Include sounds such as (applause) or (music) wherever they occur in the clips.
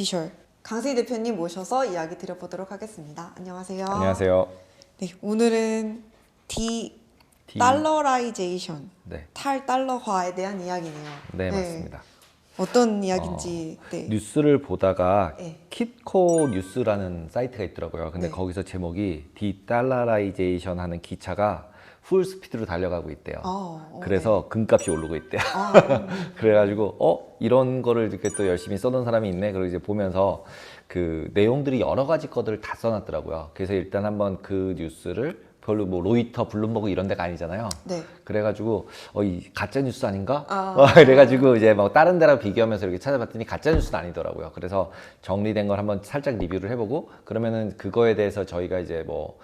내피셜 강승희 대표님 모셔서 이야기 드려보도록 하겠습니다. 안녕하세요. 안녕하세요. 네, 오늘은 디 D. 달러라이제이션 네, 탈달러화에 대한 이야기네요. 네, 맞습니다. 어떤 이야기인지 네. 뉴스를 보다가 네. kitco 뉴스라는 사이트가 있더라고요. 근데 네. 거기서 제목이 디달러라이제이션 하는 기차가 풀 스피드로 달려가고 있대요. 어, 어, 그래서 금값이 오르고 있대요. 아, (laughs) 그래가지고 어 이런 거를 이렇게 또 열심히 써놓은 사람이 있네. 그리고 이제 보면서 그 내용들이 여러 가지 것들을 다 써놨더라고요. 그래서 일단 한번 그 뉴스를 별로 뭐 로이터, 블룸버그 이런 데가 아니잖아요. 네. 그래가지고 어 이 가짜 뉴스 아닌가? 아. 어, (laughs) 그래가지고 이제 뭐 다른 데랑 비교하면서 이렇게 찾아봤더니 가짜 뉴스는 아니더라고요. 그래서 정리된 걸 한번 살짝 리뷰를 해보고 그러면은 그거에 대해서 저희가 이제 뭐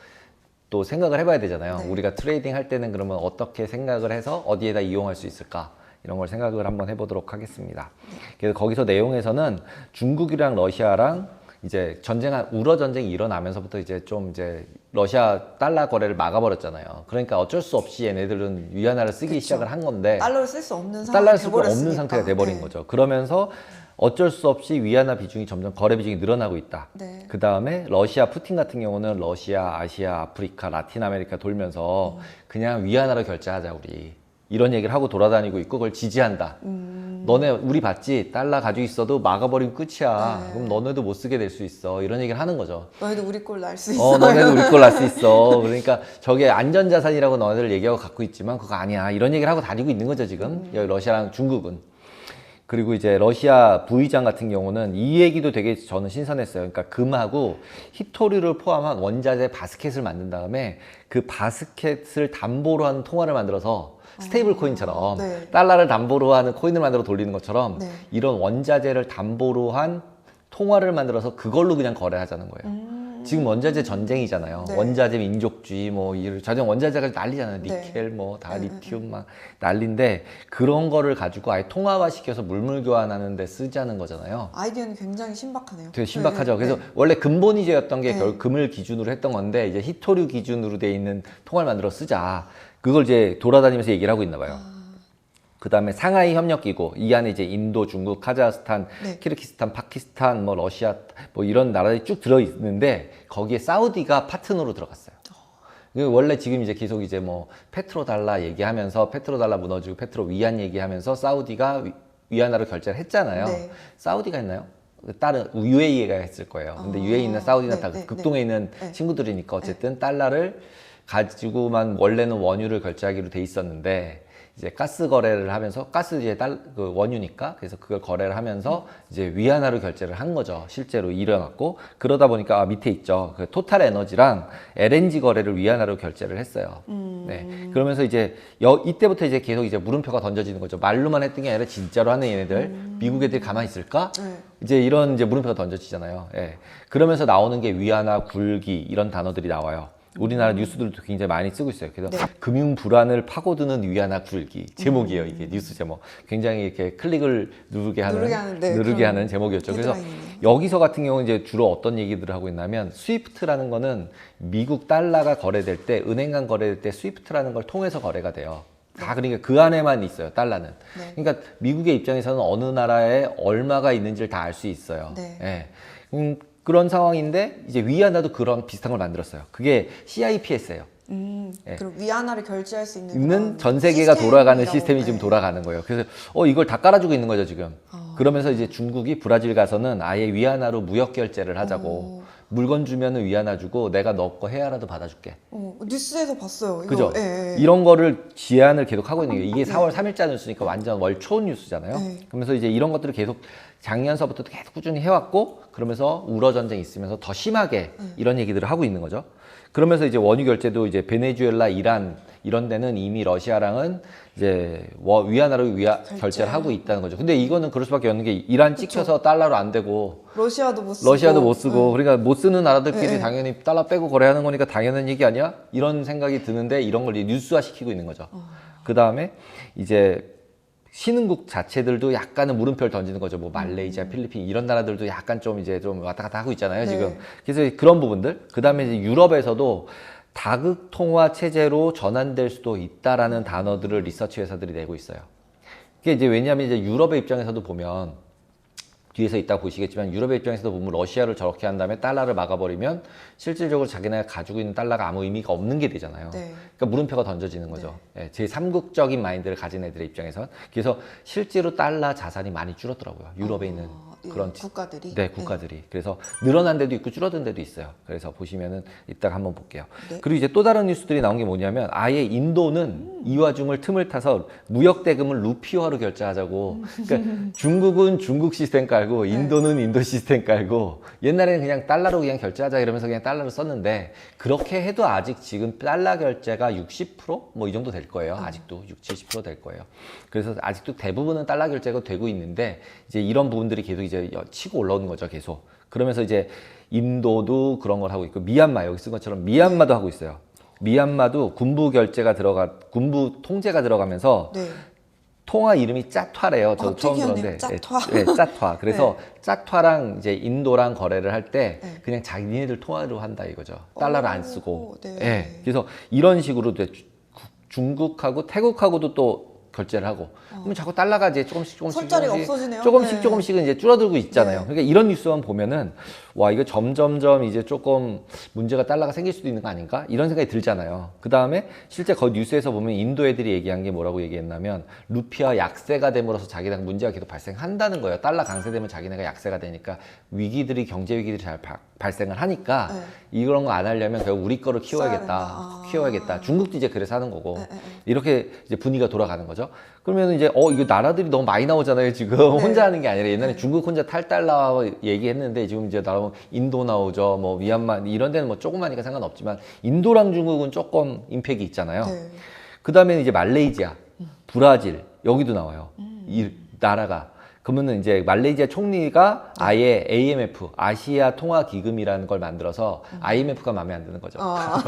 또 생각을 해봐야 되잖아요. 네. 우리가 트레이딩 할 때는 그러면 어떻게 생각을 해서 어디에다 이용할 수 있을까? 이런 걸 생각을 한번 해보도록 하겠습니다. 그래서 거기서 내용에서는 중국이랑 러시아랑 이제 전쟁한 우러 전쟁이 일어나면서부터 이제 좀 이제 러시아 달러 거래를 막아버렸잖아요. 그러니까 어쩔 수 없이 얘네들은 위안화를 쓰기 그쵸. 시작을 한 건데 달러를 쓸 수 없는 상황이 달러를 쓸 수. 없는 상태가 돼버린 네. 거죠. 그러면서 어쩔 수 없이 위안화 비중이 점점 거래 비중이 늘어나고 있다. 네. 그 다음에 러시아 푸틴 같은 경우는 러시아, 아시아, 아프리카, 라틴 아메리카 돌면서 그냥 위안화로 결제하자 우리 이런 얘기를 하고 돌아다니고 있고 그걸 지지한다. 음. 너네 우리 봤지 달러 가지고 있어도 막아버리면 끝이야. 네. 그럼 너네도 못 쓰게 될 수 있어. 이런 얘기를 하는 거죠. 너희도 우리 꼴 날 수 있어요. 어, 너네도 우리 걸알수 (laughs) 있어. 그러니까 저게 안전자산이라고 너네들 얘기하고 갖고 있지만 그거 아니야. 이런 얘기를 하고 다니고 있는 거죠, 지금. 여기 러시아랑 중국은. 그리고 이제 러시아 부의장 같은 경우는 이 얘기도 되게 저는 신선했어요. 그러니까 금하고 히토리를 포함한 원자재 바스켓을 만든 다음에 그 바스켓을 담보로 하는 통화를 만들어서 스테이블 코인처럼 네. 달러를 담보로 하는 코인을 만들어 돌리는 것처럼 네. 이런 원자재를 담보로 한 통화를 만들어서 그걸로 그냥 거래하자는 거예요. 지금 원자재 전쟁이잖아요. 음. 네. 원자재 민족주의 뭐 이런 자전 원자재가 난리잖아요. 네. 니켈 뭐다 네, 리튬 막 난리인데 그런 거를 가지고 아예 통화화 시켜서 물물 교환하는 데 쓰자는 거잖아요. 아이디어는 굉장히 신박하네요. 되게 신박하죠. 네, 네, 그래서 네. 원래 근본이제였던 게 네. 결국 금을 기준으로 했던 건데 이제 히토류 기준으로 돼 있는 통화를 만들어 쓰자. 그걸 이제 돌아다니면서 얘기를 하고 있나 봐요. 아. 그 다음에 상하이 협력기구 이 안에 이제 인도, 중국, 카자흐스탄, 네. 키르기스탄, 파키스탄, 뭐 러시아 뭐 이런 나라들이 쭉 들어 있는데 거기에 사우디가 파트너로 들어갔어요. 그 원래 지금 이제 계속 이제 뭐 페트로 달라 얘기하면서 페트로 달라 무너지고 페트로 위안 얘기하면서 사우디가 위- 위안화로 결제를 했잖아요. 네. 사우디가 했나요? 다른 UAE가 했을 거예요. 근데 아, UAE나 사우디나 네, 다 네, 극동에 있는 네. 친구들이니까 어쨌든 달러를 가지고만 원래는 원유를 결제하기로 돼 있었는데 이제 가스 거래를 하면서 가스 이제 달, 그 원유니까 그래서 그걸 거래를 하면서 이제 위안화로 결제를 한 거죠. 실제로 일어났고 그러다 보니까 아, 밑에 있죠. 그 토탈 에너지랑 LNG 거래를 위안화로 결제를 했어요. 음. 네. 그러면서 이제 여, 이때부터 이제 계속 이제 물음표가 던져지는 거죠. 말로만 했던 게 아니라 진짜로 하는 얘네들 미국 애들이 가만히 있을까? 네. 이제 이런 이제 물음표가 던져지잖아요. 예. 그러면서 나오는 게 위안화, 굴기 이런 단어들이 나와요. 우리나라 뉴스들도 굉장히 많이 쓰고 있어요. 그래서 네. 금융 불안을 파고드는 위안화 굴기 제목이에요. 이게 뉴스 제목. 굉장히 이렇게 클릭을 누르게 하는 누르게 하는, 네, 누르게 하는 제목이었죠. 그래서. 여기서 같은 경우는 이제 주로 어떤 얘기들을 하고 있냐면 스위프트라는 거는 미국 달러가 거래될 때 은행 간 거래될 때 스위프트라는 걸 통해서 거래가 돼요. 다 그러니까 그 안에만 있어요. 달러는. 네. 그러니까 미국의 입장에서는 어느 나라에 얼마가 있는지를 다 알 수 있어요. 네. 예. 음, 그런 상황인데 이제 위안화도 그런 비슷한 걸 만들었어요. 그게 CIPS예요. 음, 네. 그럼 위안화를 결제할 수 있는 있는 전 세계가 돌아가는 시스템이라고, 시스템이 네. 지금 돌아가는 거예요. 그래서 어 이걸 다 깔아주고 있는 거죠 지금. 어. 그러면서 이제 중국이 브라질 가서는 아예 위안화로 무역 결제를 하자고 물건 주면은 위안화 주고 내가 너 거 해야라도 받아줄게. 어, 뉴스에서 봤어요. 이거. 그죠? 예, 예. 이런 거를 제안을 계속 하고 있는 게 이게 4월 3일자 뉴스니까 완전 월초 뉴스잖아요. 네. 그러면서 이제 이런 것들을 계속 작년서부터 계속 꾸준히 해왔고 그러면서 우러 전쟁 있으면서 더 심하게 네. 이런 얘기들을 하고 있는 거죠. 그러면서 이제 원유 결제도 이제 베네수엘라, 이란 이런 데는 이미 러시아랑은 이제 워- 위안화로 위아, 결제. 결제를 하고 있다는 거죠. 근데 이거는 그럴 수밖에 없는 게 이란 찍혀서 달러로 안 되고 러시아도 못 쓰고. 러시아도 못 쓰고 그러니까 못 쓰는 나라들끼리 네. 당연히 달러 빼고 거래하는 거니까 당연한 얘기 아니야? 이런 생각이 드는데 이런 걸 이제 뉴스화 시키고 있는 거죠. 어. 그 다음에 이제 신흥국 자체들도 약간은 물음표를 던지는 거죠. 뭐 말레이시아, 필리핀 이런 나라들도 약간 좀 이제 좀 왔다 갔다 하고 있잖아요. 네. 지금 그래서 그런 부분들. 그 다음에 이제 유럽에서도 다극 통화 체제로 전환될 수도 있다라는 단어들을 리서치 회사들이 내고 있어요. 그게 이제 왜냐하면 이제 유럽의 입장에서도 보면 뒤에서 있다 보시겠지만 유럽의 입장에서도 보면 러시아를 저렇게 한 다음에 달러를 막아버리면 실질적으로 자기네가 가지고 있는 달러가 아무 의미가 없는 게 되잖아요. 네. 그러니까 물음표가 던져지는 거죠. 예, 제 3국적인 마인드를 가진 애들의 입장에선 그래서 실제로 달러 자산이 많이 줄었더라고요. 유럽에 있는 어, 예, 그런 국가들이 네, 국가들이. 그래서 늘어난 데도 있고 줄어든 데도 있어요. 그래서 보시면은 이따가 한번 볼게요. 네. 그리고 이제 또 다른 뉴스들이 나온 게 뭐냐면 아예 인도는 이 와중을 틈을 타서 무역 대금을 루피화로 결제하자고. 그러니까 중국은 중국 시스템 깔고 인도는 인도 시스템 깔고 옛날에는 그냥 달러로 그냥 결제하자 이러면서 그냥 달러를 썼는데 그렇게 해도 아직 지금 달러 결제가 60%뭐 이 정도 될 거예요. 아직도 6, 70%될 거예요. 그래서 아직도 대부분은 달러 결제가 되고 있는데 이제 이런 부분들이 계속 이제 여- 치고 올라오는 거죠, 계속. 그러면서 이제 인도도 그런 걸 하고 있고 미얀마 여기 쓴 것처럼 미얀마도 하고 있어요. 미얀마도 군부 결제가 들어가 군부 통제가 들어가면서 네. 통화 이름이 짜투아래요. 저 어, 처음. 들었는데. 짜투아. 예, 예, 짜투아. 그래서 (laughs) 짜투아랑 이제 인도랑 거래를 할때 네. 그냥 자기네들 통화로 한다 이거죠. 달러를 안 쓰고. 오, 네. 예. 그래서 이런 식으로 이제 중국하고 태국하고도 또 결제를 하고. 그러면 자꾸 달러가 이제 조금씩 조금씩 조금씩. 조금씩 네. 조금씩은 이제 줄어들고 있잖아요. 네. 그러니까 이런 뉴스만 보면은 와 이거 점점점 이제 조금 문제가 달러가 생길 수도 있는 거 아닌가 이런 생각이 들잖아요. 그 다음에 실제 거 뉴스에서 보면 인도 애들이 얘기한 게 뭐라고 얘기했냐면 루피아 약세가 됨으로써 자기네 문제가 계속 발생한다는 거예요. 달러 강세되면 자기네가 약세가 되니까 위기들이 경제 위기들이 잘 바- 발생을 하니까 네. 이런 거 안 하려면 결국 우리 거를 키워야겠다. 아. 키워야겠다. 중국도 이제 그래서 하는 거고 네, 네, 네. 이렇게 이제 분위기가 돌아가는 거죠. 그러면 이제 어 이거 나라들이 너무 많이 나오잖아요 지금 (laughs) 네. 혼자 하는 게 아니라 옛날에 중국 혼자 탈달러 얘기했는데 지금 이제 나오면 인도 나오죠 뭐 미얀마 이런 데는 뭐 조그마니까 상관없지만 인도랑 중국은 조금 임팩이 있잖아요. 네. 그 다음에는 이제 말레이시아, 브라질 여기도 나와요. 이 나라가 그러면은 이제 말레이시아 총리가 아예 AMF 아시아 통화 기금이라는 걸 만들어서 IMF가 마음에 안 드는 거죠. (laughs) 아,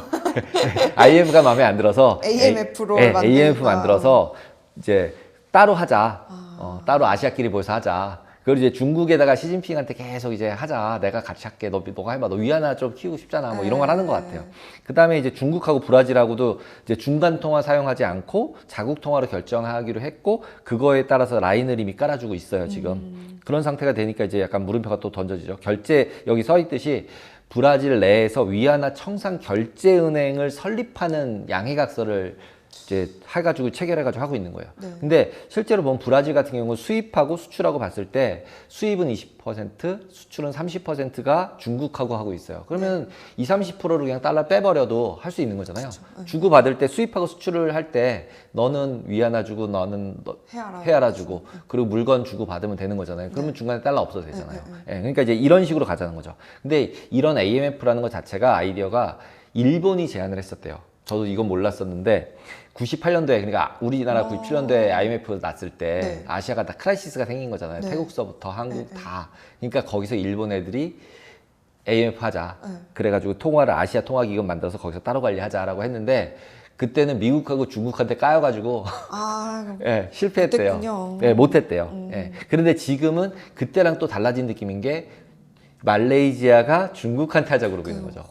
IMF가 마음에 안 들어서 (laughs) AMF 로 예, 만들까? AMF 만들어서 이제 따로 하자. 아. 어, 따로 아시아끼리 모여서 하자. 그리고 이제 중국에다가 시진핑한테 계속 이제 하자. 내가 같이 할게. 너 너가 해봐. 너위 하나 좀 키우고 싶잖아. 뭐 이런 걸 하는 것 같아요. 그 다음에 이제 중국하고 브라질하고도 이제 중간 통화 사용하지 않고 자국 통화로 결정하기로 했고 그거에 따라서 라인을 이미 깔아주고 있어요. 지금 그런 상태가 되니까 이제 약간 물음표가 또 던져지죠. 결제 여기 써 있듯이 브라질 내에서 위안화 청산 결제은행을 설립하는 양해각서를 이제 해가지고 체결해가지고 하고 있는 거예요. 네. 근데 실제로 보면 브라질 같은 경우는 수입하고 수출하고 봤을 때 수입은 20%, 수출은 30%가 중국하고 하고 있어요. 그러면 네. 2, 30%를 그냥 달러 빼버려도 할 수 있는 거잖아요. 네. 주고 받을 때 수입하고 수출을 할 때 너는 위안화 주고 너는 너- 해야라. 헤아라 주고 그리고 물건 주고 받으면 되는 거잖아요. 그러면 중간에 달러 없어도 되잖아요. 네, 예, 그러니까 이제 이런 식으로 가자는 거죠. 근데 이런 AMF라는 것 자체가 아이디어가 일본이 제안을 했었대요. 저도 이건 몰랐었는데 98년도에 그러니까 우리나라 어. 97년도에 IMF 났을 때 네. 아시아가 다 크라이시스가 생긴 거잖아요. 네. 태국서부터 한국 네, 네. 다. 그러니까 거기서 일본 애들이 AMF 하자. 네. 그래가지고 통화를 아시아 통화기금 만들어서 거기서 따로 관리하자라고 했는데 그때는 미국하고 중국한테 까여가지고 아, (laughs) 예, 실패했대요. 예, 못했대요. 음. 예. 그런데 지금은 그때랑 또 달라진 느낌인 게 말레이시아가 중국한테 하자고 그러고 있는 거죠.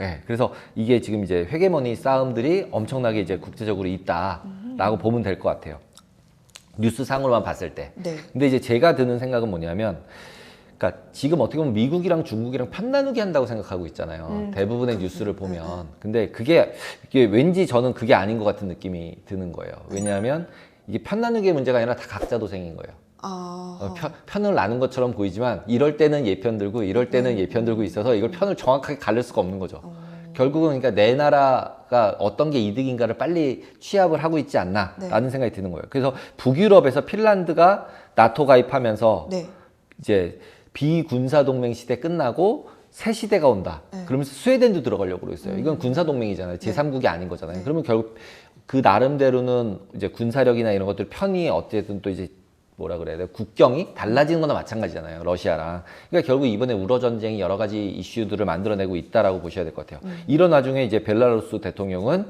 예, 그래서 이게 지금 이제 회계머니 싸움들이 엄청나게 이제 국제적으로 있다라고 보면 될 것 같아요. 뉴스상으로만 봤을 때. 네. 근데 이제 제가 드는 생각은 뭐냐면, 그러니까 지금 어떻게 보면 미국이랑 중국이랑 편 나누기 한다고 생각하고 있잖아요. 음, 대부분의 뉴스를 보면. 근데 그게, 이게 왠지 저는 그게 아닌 것 같은 느낌이 드는 거예요. 왜냐하면 이게 편 나누기의 문제가 아니라 다 각자 도생인 거예요. 아, 어, 편, 편을 나눈 것처럼 보이지만 이럴 때는 얘편 들고 이럴 때는 얘편 들고 있어서 이걸 편을 정확하게 가릴 수가 없는 거죠. 결국은 그러니까 내 나라가 어떤 게 이득인가를 빨리 취합을 하고 있지 않나라는 생각이 드는 거예요. 그래서 북유럽에서 핀란드가 나토 가입하면서 네. 이제 비군사 동맹 시대 끝나고 새 시대가 온다. 네. 그러면서 스웨덴도 들어가려고 그러고 있어요. 이건 군사 동맹이잖아요. 제3국이 아닌 거잖아요. 그러면 결국 그 나름대로는 이제 군사력이나 이런 것들 편이 어쨌든 또 이제 뭐라 그래야 돼요? 국경이 달라지는 거나 마찬가지잖아요. 러시아랑. 그러니까 결국 이번에 우러 전쟁이 여러 가지 이슈들을 만들어내고 있다라고 보셔야 될 것 같아요. 이런 와중에 이제 벨라루스 대통령은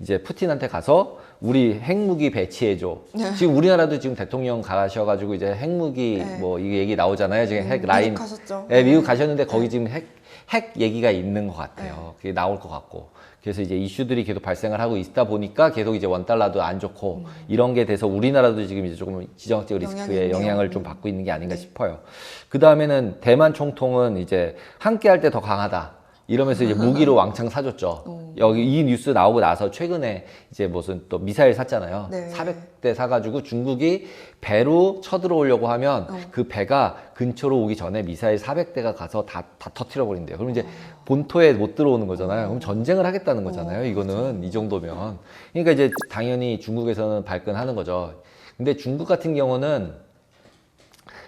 이제 푸틴한테 가서 우리 핵무기 배치해줘. 네. 지금 우리나라도 지금 대통령 가셔가지고 이제 핵무기 네. 뭐 이게 얘기 나오잖아요. 지금 핵 미국 라인. 가셨죠? 네, 미국 가셨는데 거기 지금 핵, 핵 얘기가 있는 것 같아요. 그게 나올 것 같고. 그래서 이제 이슈들이 계속 발생을 하고 있다 보니까 계속 이제 원달러도 안 좋고 이런 게 돼서 우리나라도 지금 이제 조금 지정학적 리스크에. 영향을 좀 음. 받고 있는 게 아닌가 네. 싶어요. 그 다음에는 대만 총통은 이제 함께 할 때 더 강하다. 이러면서 이제 무기로 (laughs) 왕창 사줬죠. 여기 이 뉴스 나오고 나서 최근에 이제 무슨 또 미사일 샀잖아요. 네. 400대 사가지고 중국이 배로 쳐들어오려고 하면 어. 그 배가 근처로 오기 전에 미사일 400대가 가서 다, 다 터트려 버린대요. 그럼 이제 본토에 못 들어오는 거잖아요. 그럼 전쟁을 하겠다는 거잖아요. 어, 이거는 이 정도면. 그러니까 이제 당연히 중국에서는 발끈하는 거죠. 근데 중국 같은 경우는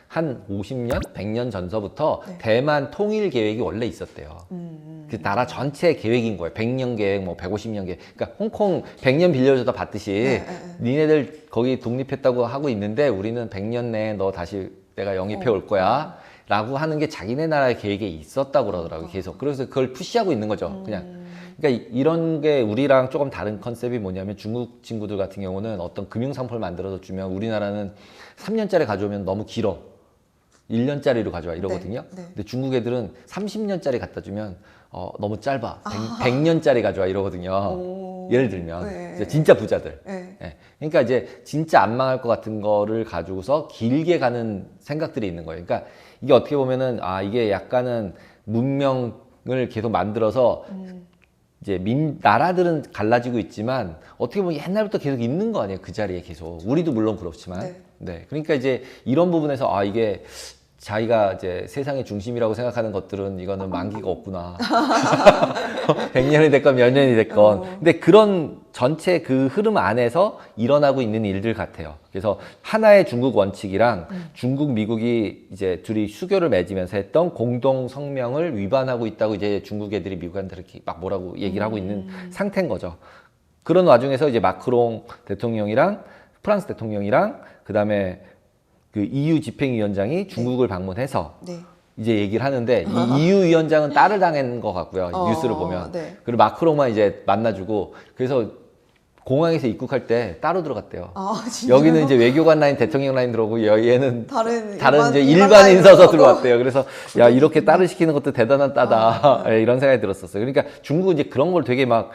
한 50년, 100년 전서부터 네. 대만 통일 계획이 원래 있었대요. 음, 그 나라 전체 계획인 거예요. 100년 계획, 뭐 150년 계획. 그러니까 홍콩 100년 빌려줘도 받듯이 네, 네, 니네들 거기 독립했다고 하고 있는데 우리는 100년 내에 너 다시 내가 영입해 어. 올 거야. 라고 하는 게 자기네 나라의 계획에 있었다고 그러더라고요. 계속. 그래서 그걸 푸시하고 있는 거죠. 음. 그냥. 그러니까 이- 이런 게 우리랑 조금 다른 컨셉이 뭐냐면 중국 친구들 같은 경우는 어떤 금융 상품을 만들어서 주면 우리나라는 3년짜리 가져오면 너무 길어. 1년짜리로 가져와 이러거든요. 네, 네. 근데 중국 애들은 30년짜리 갖다 주면 어, 너무 짧아. 100, 년짜리 가져와 이러거든요. 오. 예를 들면 네. 진짜 부자들. 네. 예. 그러니까 이제 진짜 안 망할 것 같은 거를 가지고서 길게 가는 생각들이 있는 거예요. 그러니까 이게 어떻게 보면은 아 이게 약간은 문명을 계속 만들어서 음. 이제 민 나라들은 갈라지고 있지만 어떻게 보면 옛날부터 계속 있는 거 아니에요 그 자리에 계속 우리도 물론 그렇지만 네. 네 그러니까 이제 이런 부분에서 아 이게 자기가 이제 세상의 중심이라고 생각하는 것들은 이거는 만기가 없구나 (laughs) 100년이 됐건 몇 년이 됐건 어. 근데 그런 전체 그 흐름 안에서 일어나고 있는 일들 같아요 그래서 하나의 중국 원칙이랑 음. 중국 미국이 이제 둘이 수교를 맺으면서 했던 공동 성명을 위반하고 있다고 이제 중국 애들이 미국한테 이렇게 막 뭐라고 얘기를 하고 있는 음. 상태인 거죠. 그런 와중에서 이제 마크롱 대통령이랑 프랑스 대통령이랑 그 다음에 그 EU 집행위원장이 중국을 방문해서 네. 이제 얘기를 하는데 이 (laughs) EU 위원장은 딸을 당한 것 같고요. 어, 뉴스를 보면. 네. 그리고 마크롱만 이제 만나주고 그래서 공항에서 입국할 때 따로 들어갔대요. 아? 여기는 이제 외교관 라인, 대통령 라인 들어오고 여- 얘는 다른 다른 이제 일반 라인으로 서서 하고. 들어왔대요. 그래서 야 이렇게 딸을 시키는 것도 대단한 따다 (laughs) 예, 이런 생각이 들었었어요. 그러니까 중국은 이제 그런 걸 되게 막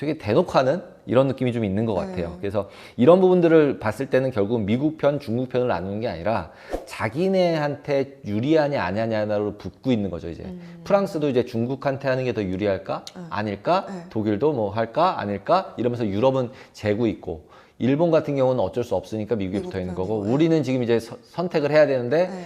되게 대놓고 하는 이런 느낌이 좀 있는 것 같아요. 네. 그래서 이런 부분들을 봤을 때는 결국 미국 편, 중국 편을 나누는 게 아니라 자기네한테 유리하냐 아냐냐로 붙고 있는 거죠. 이제 프랑스도 이제 중국한테 하는 게 더 유리할까 아닐까 네. 독일도 뭐 할까 아닐까 이러면서 유럽은 재고 있고 일본 같은 경우는 어쩔 수 없으니까 미국에 미국 붙어 있는 거고 네. 우리는 지금 이제 서- 선택을 해야 되는데 네.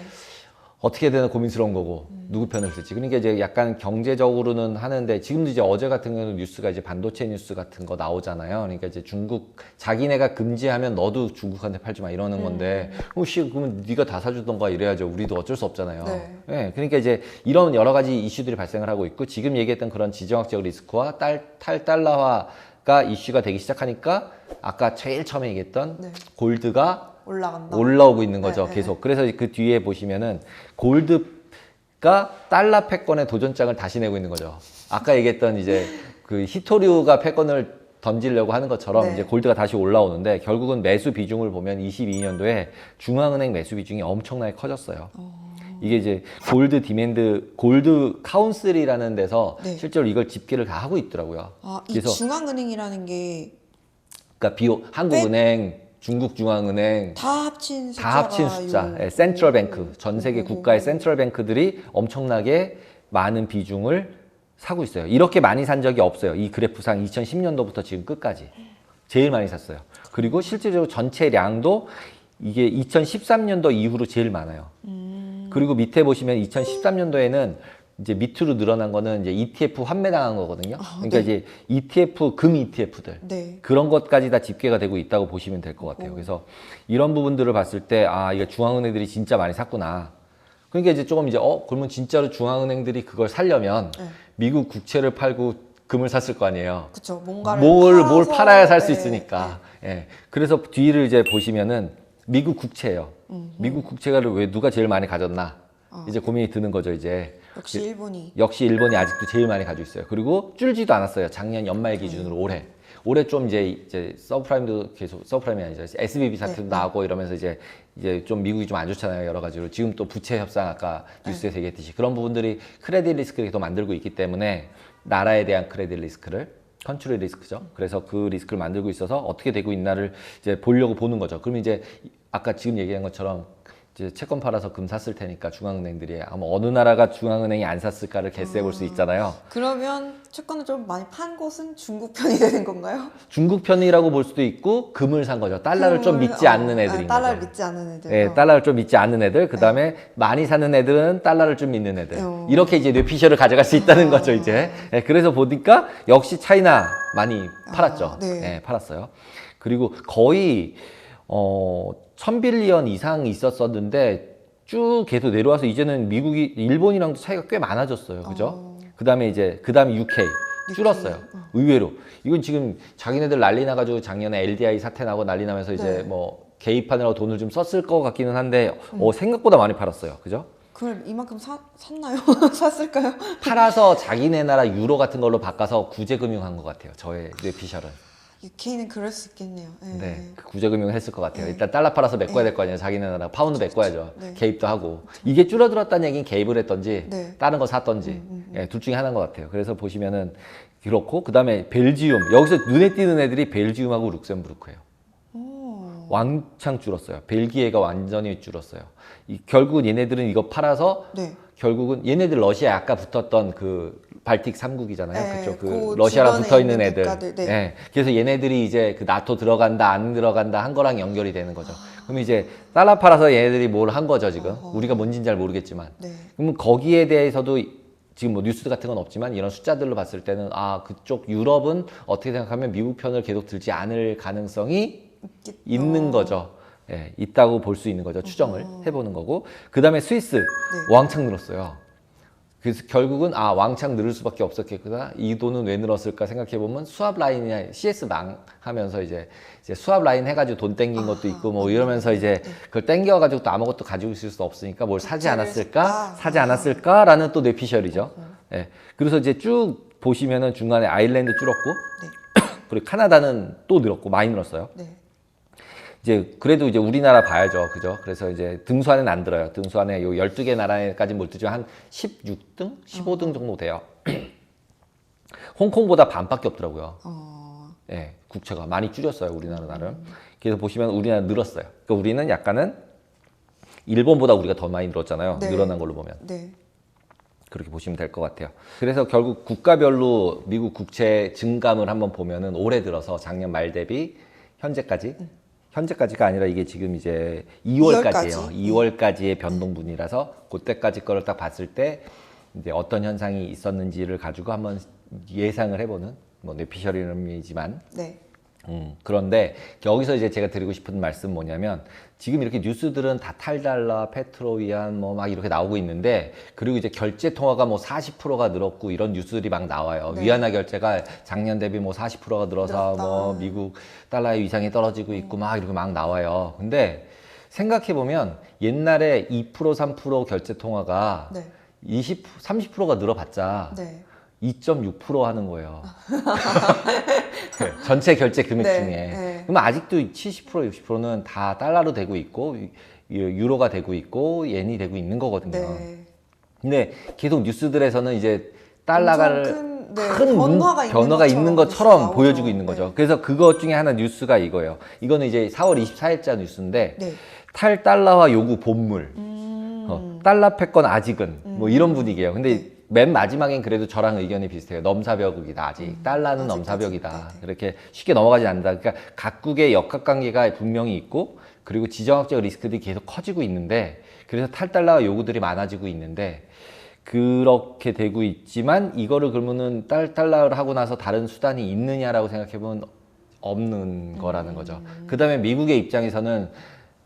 어떻게 되나 고민스러운 거고 누구 편을 쓸지. 그러니까 이제 약간 경제적으로는 하는데 지금도 이제 어제 같은 경우는 뉴스가 이제 반도체 뉴스 같은 거 나오잖아요. 그러니까 이제 중국 자기네가 금지하면 너도 중국한테 팔지 마 이러는 건데 혹시 그러면 네가 다 사주던가 이래야죠. 우리도 어쩔 수 없잖아요. 네. 예, 그러니까 이제 이런 여러 가지 이슈들이 발생을 하고 있고 지금 얘기했던 그런 지정학적 리스크와 딸, 탈달러화가 이슈가 되기 시작하니까 아까 제일 처음에 얘기했던 네. 골드가 올라간다. 올라오고 있는 거죠. 네, 네. 계속. 그래서 그 뒤에 보시면은 골드가 달러 패권의 도전장을 다시 내고 있는 거죠. 아까 얘기했던 이제 그 히토류가 패권을 던지려고 하는 것처럼 네. 이제 골드가 다시 올라오는데 결국은 매수 비중을 보면 22년도에 중앙은행 매수 비중이 엄청나게 커졌어요. 이게 이제 골드 디맨드 골드 카운슬이라는 데서 네. 실제로 이걸 집계를 다 하고 있더라고요. 아, 이 그래서 중앙은행이라는 게다 그러니까 비오 한국은행, 중국 중앙은행 합친 숫자가 다 합친 숫자, 요- 예, 센트럴 뱅크, 전 세계 오. 국가의 센트럴 뱅크들이 엄청나게 많은 비중을 사고 있어요. 이렇게 많이 산 적이 없어요. 이 그래프상 2010년도부터 지금 끝까지 제일 많이 샀어요. 그리고 실질적으로 전체 량도 이게 2013년도 이후로 제일 많아요. 음. 그리고 밑에 보시면 2013년도에는 이제 밑으로 늘어난 거는 이제 ETF 환매당한 거거든요. 그러니까 네. 이제 ETF 금 ETF들 네. 그런 것까지 다 집계가 되고 있다고 보시면 될 것 같아요. 그래서 이런 부분들을 봤을 때, 아, 이게 중앙은행들이 진짜 많이 샀구나. 그러니까 이제 조금 이제, 어, 그러면 진짜로 중앙은행들이 그걸 살려면 네. 미국 국채를 팔고 금을 샀을 거 아니에요. 그쵸. 뭔가를 뭘, 뭘 팔아서- 팔아야 살수 네. 있으니까. 예. 그래서 뒤를 이제 보시면은 미국 국채예요. 음, 미국 국채를 왜 누가 제일 많이 가졌나? 어. 이제 고민이 드는 거죠, 이제. 역시 일본이 역시 일본이 아직도 제일 많이 가지고 있어요. 그리고 줄지도 않았어요. 작년 연말 기준으로 올해. 올해 좀 이제 이제 서브프라임도 계속 서브프라임이 아니죠. SBB 사태도 네. 나오고 이러면서 이제 이제 좀 미국이 좀 안 좋잖아요. 여러 가지로. 지금 또 부채 협상 아까 뉴스에서 얘기했듯이 그런 부분들이 크레딧 리스크를 더 만들고 있기 때문에 나라에 대한 크레딧 리스크를 컨트리 리스크죠. 그래서 그 리스크를 만들고 있어서 어떻게 되고 있나를 이제 보려고 보는 거죠. 그러면 이제 아까 지금 얘기한 것처럼 이제 채권 팔아서 금 샀을 테니까 중앙은행들이 아마 어느 나라가 중앙은행이 안 샀을까를 개수해 볼 수 있잖아요. 그러면 채권을 좀 많이 판 곳은 중국 편이 되는 건가요? (laughs) 중국 편이라고 볼 수도 있고 금을 산 거죠. 달러를 좀 금을, 믿지 어, 않는 애들인 아, 달러를 거죠. 믿지 않는 애들. 예, 어. 달러를 좀 믿지 않는 애들, 그 다음에 많이 사는 애들은 달러를 좀 믿는 애들. 어. 이렇게 이제 뇌피셜을 가져갈 수 있다는 어. 거죠, 이제. 예, 그래서 보니까 역시 차이나 많이 팔았죠. 네. 예, 팔았어요. 그리고 거의, 어, 천빌리언 이상 있었었는데 쭉 계속 내려와서 이제는 미국이, 일본이랑도 차이가 꽤 많아졌어요. 그죠? 어. 그 다음에 이제, 그 다음에 UK. 줄었어요. 어. 의외로. 이건 지금 자기네들 난리 나 가지고 작년에 LDI 사태 나고 난리 나면서 이제 네. 뭐 개입하느라고 돈을 좀 썼을 것 같기는 한데 어, 생각보다 많이 팔았어요. 그죠? 그걸 이만큼 사, 샀나요? (laughs) 샀을까요? 팔아서 자기네 나라 유로 같은 걸로 바꿔서 구제금융한 것 같아요. 저의 뇌피셜은. UK는 그럴 수 있겠네요. 네. 네, 그 구제금융을 했을 것 같아요. 네. 일단 달러 팔아서 메꿔야 될 거 아니에요. 자기네 나라 파운드 메꿔야죠. 네. 개입도 하고 이게 줄어들었다는 얘기는 개입을 했던지 네. 음, 다른 거 샀던지 예, 둘 중에 하나인 것 같아요. 그래서 보시면은 그렇고 그 다음에 벨지움 여기서 눈에 띄는 애들이 벨지움하고 룩셈부르크예요. 오. 왕창 줄었어요. 벨기에가 완전히 줄었어요. 이, 결국은 얘네들은 이거 팔아서 네. 결국은 얘네들 러시아에 아까 붙었던 그 발틱 3국이잖아요. 네, 그쪽 그 그 러시아랑 붙어 있는 애들. 국가들, 네. 예. 그래서 얘네들이 이제 그 나토 들어간다 안 들어간다 한 거랑 연결이 되는 거죠. 그럼 이제 달러 팔아서 얘네들이 뭘 한 거죠 지금. 어허. 우리가 뭔지는 잘 모르겠지만. 네. 그럼 거기에 대해서도 지금 뭐 뉴스 같은 건 없지만 이런 숫자들로 봤을 때는 아 그쪽 유럽은 어떻게 생각하면 미국 편을 계속 들지 않을 가능성이 있겠- 있는 어. 거죠. 예, 있다고 볼 수 있는 거죠. 추정을 어허. 해보는 거고. 그 다음에 스위스 네. 왕창 늘었어요. 그래서 결국은 아 왕창 늘을 수밖에 없었겠구나. 이 돈은 왜 늘었을까 생각해 보면 수압 라인이나 CS 망하면서 이제, 이제 수압 라인 해가지고 돈 땡긴 것도 있고 뭐 이러면서 이제 그걸 땡겨가지고 또 아무것도 가지고 있을 수 없으니까 뭘 사지 않았을까. 사지 않았을까라는 또 뇌피셜이죠. 예. 그래서 이제 쭉 보시면은 중간에 아일랜드 줄었고 네. (coughs) 그리고 카나다는 또 늘었고 많이 늘었어요. 네. 이제 그래도 이제 우리나라 봐야죠. 그죠? 그래서 이제 등수 안에는 안 들어요. 등수 안에 요 12개 나라에까지 못 들지만 한 16등, 15등 정도 돼요. (clears throat) 홍콩보다 반밖에 없더라고요. 어. 예, 국채가 많이 줄였어요. 우리나라 나름. 그래서 보시면 우리나라 늘었어요. 그러니까 우리는 약간은 일본보다 우리가 더 많이 늘었잖아요. 네. 늘어난 걸로 보면. 네. 그렇게 보시면 될 것 같아요. 그래서 결국 국가별로 미국 국채 증감을 한번 보면은 올해 들어서 작년 말 대비 현재까지 현재까지가 아니라 이게 지금 이제 2월까지예요. 2월까지? 2월까지의 변동분이라서 그때까지 거를 딱 봤을 때 이제 어떤 현상이 있었는지를 가지고 한번 예상을 해보는 뭐 뇌피셜이지만 네. 음, 그런데 여기서 이제 제가 드리고 싶은 말씀 뭐냐면 지금 이렇게 뉴스들은 다 탈달러, 페트로위안 뭐 막 이렇게 나오고 있는데 그리고 이제 결제 통화가 뭐 40%가 늘었고 이런 뉴스들이 막 나와요. 네. 위안화 결제가 작년 대비 뭐 40%가 늘어서 늘었다. 뭐 미국 달러의 위상이 떨어지고 있고 막 이렇게 막 나와요. 근데 생각해 보면 옛날에 2% 3% 결제 통화가 네. 20 30%가 늘어봤자 네. 2.6% 하는 거예요. (laughs) 네, 전체 결제 금액 네, 중에. 네. 그럼 아직도 70% 60%는 다 달러로 되고 있고 유- 유로가 되고 있고 yen이 되고 있는 거거든요. 네. 근데 계속 뉴스들에서는 이제 달러가를 엄청 큰, 네, 큰 문- 변화가 있는 변화가 있는 것처럼 것처럼 나오죠. 보여지고 있는 거죠. 네. 그래서 그것 중에 하나 뉴스가 이거예요. 이거는 이제 4월 24일자 뉴스인데 네. 탈달러화 요구 본물. 음. 어, 달러 패권 아직은 뭐 이런 분위기예요. 근데 맨 마지막엔 그래도 저랑 의견이 비슷해요. 넘사벽이다 아직. 달러는 음. 아직까지. 넘사벽이다. 네, 네. 이렇게 쉽게 넘어가지 않는다. 그러니까 각국의 역학관계가 분명히 있고 그리고 지정학적 리스크들이 계속 커지고 있는데 그래서 탈달러 요구들이 많아지고 있는데 그렇게 되고 있지만 이거를 그러면은 딸 달러를 하고 나서 다른 수단이 있느냐라고 생각해 보면 없는 거라는 거죠. 그다음에 미국의 입장에서는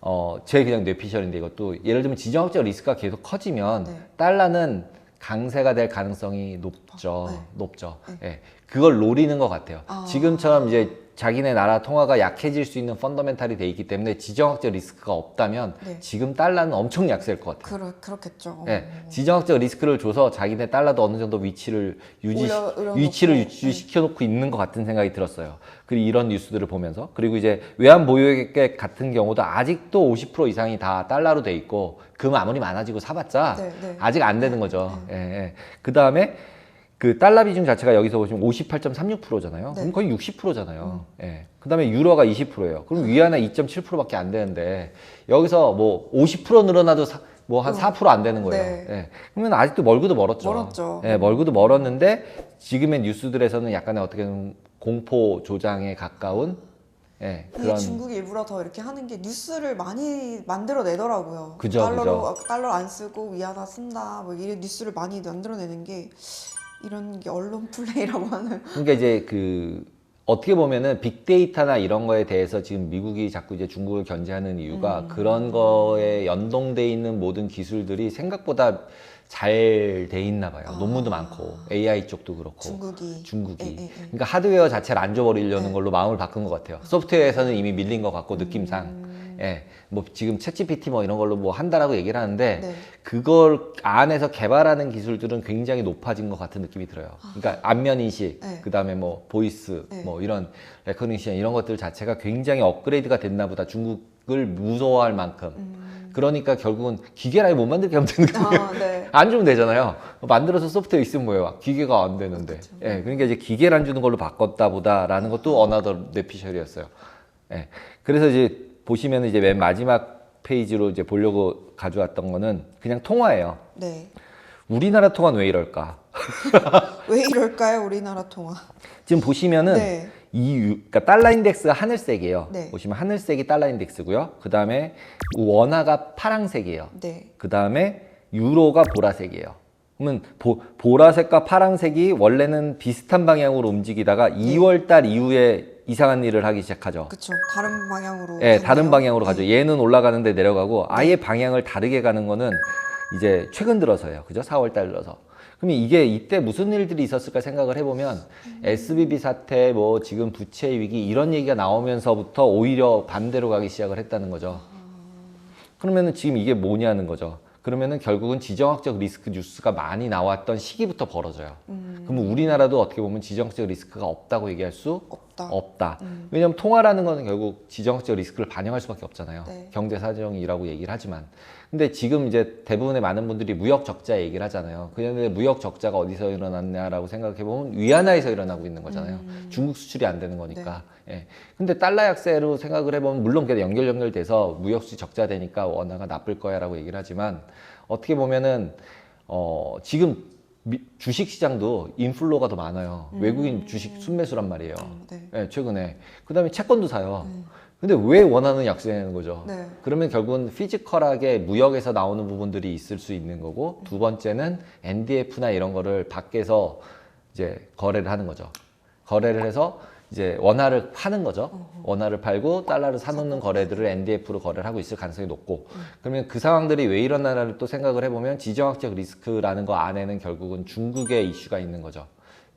어, 제 그냥 뇌피셜인데 이것도 예를 들면 지정학적 리스크가 계속 커지면 네. 달러는 강세가 될 가능성이 높죠. 네. 높죠. 예. 그걸 노리는 것 같아요. 아. 지금처럼 이제 자기네 나라 통화가 약해질 수 있는 펀더멘탈이 돼 있기 때문에 지정학적 리스크가 없다면 네. 지금 달러는 엄청 약세일 것 같아요. 그러, 그렇겠죠. 예, 지정학적 리스크를 줘서 자기네 달러도 어느 정도 위치를 유지 올려- 위치를 네. 유지시켜 놓고 있는 것 같은 생각이 들었어요. 그리고 이런 뉴스들을 보면서 그리고 이제 외환 보유액 같은 경우도 아직도 50% 이상이 다 달러로 돼 있고 금 아무리 많아지고 사봤자 네, 네. 아직 안 되는 거죠. 예, 예. 그 다음에 그 달러 비중 자체가 여기서 보시면 58.36%잖아요. 네. 그럼 거의 60%잖아요. 예. 그다음에 유로가 20%예요. 그럼 위안화 2.7%밖에 안 되는데 여기서 뭐 50% 늘어나도 뭐 한 4%안 되는 거예요. 네. 예. 그러면 아직도 멀고도 멀었죠. 멀었죠. 예, 멀고도 멀었는데 지금의 뉴스들에서는 약간의 어떻게 보면 공포 조장에 가까운 예, 그런 중국이 일부러 더 이렇게 하는 게 뉴스를 많이 만들어내더라고요. 그죠, 달러로 달러 안 쓰고 위안화 쓴다, 뭐 이런 뉴스를 많이 만들어내는 게 이런 게 언론 플레이라고 (laughs) 하는. 그러니까 이제 그 어떻게 보면은 빅데이터나 이런 거에 대해서 지금 미국이 자꾸 이제 중국을 견제하는 이유가 음. 그런 거에 연동돼 있는 모든 기술들이 생각보다 잘 돼 있나 봐요. 논문도 많고 AI 쪽도 그렇고 아. 중국이. 중국이. 예, 예, 예. 그러니까 하드웨어 자체를 안 줘버리려는 네. 걸로 마음을 바꾼 것 같아요. 소프트웨어에서는 이미 밀린 것 같고 느낌상. 음. 예, 뭐 지금 챗GPT 뭐 이런 걸로 뭐 한다라고 얘기를 하는데 네. 그걸 안에서 개발하는 기술들은 굉장히 높아진 것 같은 느낌이 들어요. 그러니까 안면 인식, 네. 그다음에 뭐 보이스, 네. 뭐 이런 레커니션 이런 것들 자체가 굉장히 업그레이드가 됐나 보다. 중국을 무서워할 만큼. 음. 그러니까 결국은 기계를 아예 못 만들게 하면 되는 거예요. 아, 네. (laughs) 안 주면 되잖아요. 만들어서 소프트웨어 있으면 뭐예요? 기계가 안 되는데. 그렇죠. 예, 그러니까 이제 기계를 안 주는 걸로 바꿨다 보다라는 것도 어나더 뇌피셜이었어요. 예. 그래서 이제 보시면 이제 맨 마지막 페이지로 이제 보려고 가져왔던 거는 그냥 통화예요. 네. 우리나라 통화는 왜 이럴까? (laughs) 왜 이럴까요, 우리나라 통화? 지금 보시면은 네. 이 유, 그러니까 달러 인덱스가 하늘색이에요. 네. 보시면 하늘색이 달러 인덱스고요. 그 다음에 원화가 파랑색이에요. 네. 그 다음에 유로가 보라색이에요. 그러면 보, 보라색과 파랑색이 원래는 비슷한 방향으로 움직이다가 2월 달 이후에 이상한 일을 하기 시작하죠. 그쵸. 다른 방향으로. 예, 가네요. 다른 방향으로 네. 가죠. 얘는 올라가는데 내려가고 아예 방향을 다르게 가는 거는 이제 최근 들어서예요. 그죠? 4월 달 들어서. 그러면 이게 이때 무슨 일들이 있었을까 생각을 해보면 SBB 사태, 뭐 지금 부채 위기 이런 얘기가 나오면서부터 오히려 반대로 가기 시작을 했다는 거죠. 그러면은 지금 이게 뭐냐는 거죠. 그러면은 결국은 지정학적 리스크 뉴스가 많이 나왔던 시기부터 벌어져요. 음. 그러면 우리나라도 어떻게 보면 지정학적 리스크가 없다고 얘기할 수 없다. 없다. 음. 왜냐하면 통화라는 거는 결국 지정학적 리스크를 반영할 수밖에 없잖아요. 네. 경제 사정이라고 얘기를 하지만. 근데 지금 이제 대부분의 많은 분들이 무역 적자 얘기를 하잖아요. 그런데 무역 적자가 어디서 일어났냐라고 생각해 보면 위안화에서 일어나고 있는 거잖아요. 음. 중국 수출이 안 되는 거니까. 예. 근데 달러 약세로 생각을 해보면 물론 그게 연결 연결돼서 무역 수지 적자 되니까 원화가 나쁠 거야라고 얘기를 하지만 어떻게 보면은 어 지금 미- 주식 시장도 인플로가 더 많아요. 외국인 주식 순매수란 말이에요. 음, 네. 예, 최근에. 그 다음에 채권도 사요. 음. 근데 왜 원하는 약세하는 거죠? 네. 그러면 결국은 피지컬하게 무역에서 나오는 부분들이 있을 수 있는 거고, 두 번째는 NDF나 이런 거를 밖에서 이제 거래를 하는 거죠. 거래를 해서 이제 원화를 파는 거죠. 원화를 팔고 달러를 사놓는 거래들을 NDF로 거래를 하고 있을 가능성이 높고, 그러면 그 상황들이 왜 일어나나를 또 생각을 해보면 지정학적 리스크라는 거 안에는 결국은 중국의 이슈가 있는 거죠.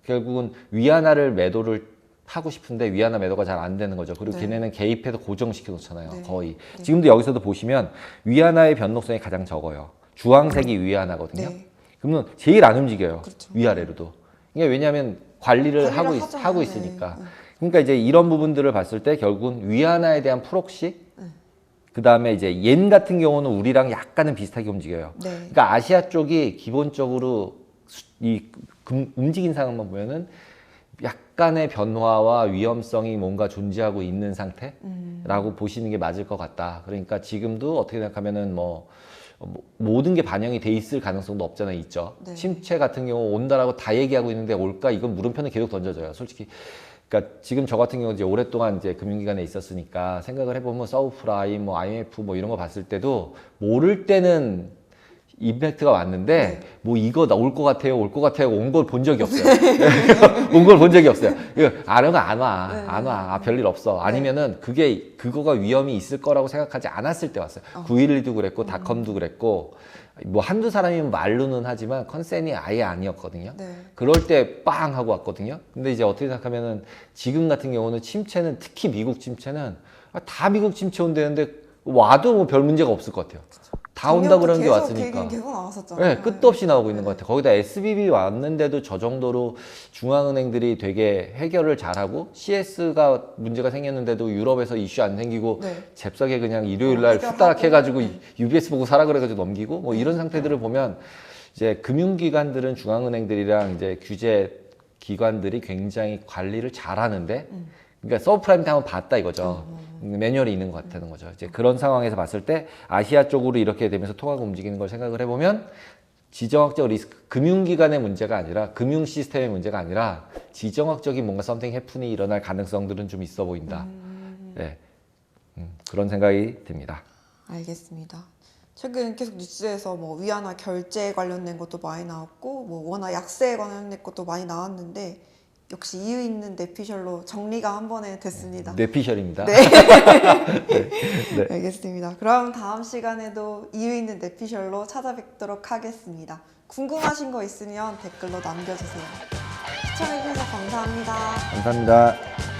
결국은 위안화를 매도를 하고 싶은데 위안화 매도가 잘 안 되는 거죠. 그리고 네. 걔네는 개입해서 고정시켜 놓잖아요. 네. 거의. 지금도 여기서도 보시면 위안화의 변동성이 가장 적어요. 주황색이 위안화거든요. 네. 그러면 제일 안 움직여요. 그렇죠. 위아래로도. 이게 왜냐하면 관리를, 하고, 있. 하고 네. 있으니까. 네. 그러니까 이제 이런 부분들을 봤을 때 결국은 위안화에 대한 프록시, 그 다음에 이제 옌 같은 경우는 우리랑 약간은 비슷하게 움직여요. 네. 그러니까 아시아 쪽이 기본적으로 수- 이 금- 움직인 상황만 보면은 약간의 변화와 위험성이 뭔가 존재하고 있는 상태라고 보시는 게 맞을 것 같다. 그러니까 지금도 어떻게 생각하면은 뭐 어, 뭐 모든 게 반영이 돼 있을 가능성도 없잖아요, 있죠. 네. 침체 같은 경우 온다라고 다 얘기하고 있는데 올까? 이건 물음표는 계속 던져져요, 솔직히. 그러니까 지금 저 같은 경우 이제 오랫동안 이제 금융기관에 있었으니까 생각을 해보면 서브프라임, 뭐 IMF 뭐 이런 거 봤을 때도 모를 때는 임팩트가 왔는데 네. 뭐 이거 나올 것 같아요, 올 것 같아요, 온 걸 본 적이 없어요. (laughs) 온 걸 본 적이 없어요. 이거 안 오면 안 와, 네. 안 와, 아, 별일 없어. 아니면은 그게 그거가 위험이 있을 거라고 생각하지 않았을 때 왔어요. 어. 911도 그랬고 닷컴도 그랬고 뭐 한두 사람이면 말로는 하지만 컨센이 아예 아니었거든요. 네. 그럴 때 빵 하고 왔거든요. 근데 이제 어떻게 생각하면은 지금 같은 경우는 침체는 특히 미국 침체는 아, 다 미국 침체 온다는데 와도 뭐 별 문제가 없을 것 같아요. 다 온다 그러는 게 왔으니까. 계속 나왔었잖아요. 네, 끝도 없이 나오고 있는 것 같아요. 거기다 SBB 왔는데도 저 정도로 중앙은행들이 되게 해결을 잘하고 CS가 문제가 생겼는데도 유럽에서 이슈 안 생기고 네. 잽싸게 그냥 일요일 날. 후딱 해가지고 네. UBS 보고 사라 그래가지고 넘기고 뭐 이런 상태들을 보면 이제 금융기관들은 중앙은행들이랑 이제 규제 기관들이 굉장히 관리를 잘하는데 그러니까 서브프라임 때 한번 봤다 이거죠. 매뉴얼이 있는 것 같다는 거죠. 이제 그런 상황에서 봤을 때 아시아 쪽으로 이렇게 되면서 통화가 움직이는 걸 생각을 해보면 지정학적 리스크, 금융기관의 문제가 아니라 금융 시스템의 문제가 아니라 지정학적인 뭔가 썸띵 해프닝이 일어날 가능성들은 좀 있어 보인다. 네. 음, 그런 생각이 듭니다. 알겠습니다. 최근 계속 뉴스에서 뭐 위안화 결제 관련된 것도 많이 나왔고 뭐 원화 약세 관련된 것도 많이 나왔는데 역시 이유 있는 내피셜로 정리가 한 번에 됐습니다. 뇌피셜입니다. (laughs) 네. 알겠습니다. 그럼 다음 시간에도 이유 있는 내피셜로 찾아뵙도록 하겠습니다. 궁금하신 거 있으면 댓글로 남겨주세요. 시청해주셔서 감사합니다. 감사합니다.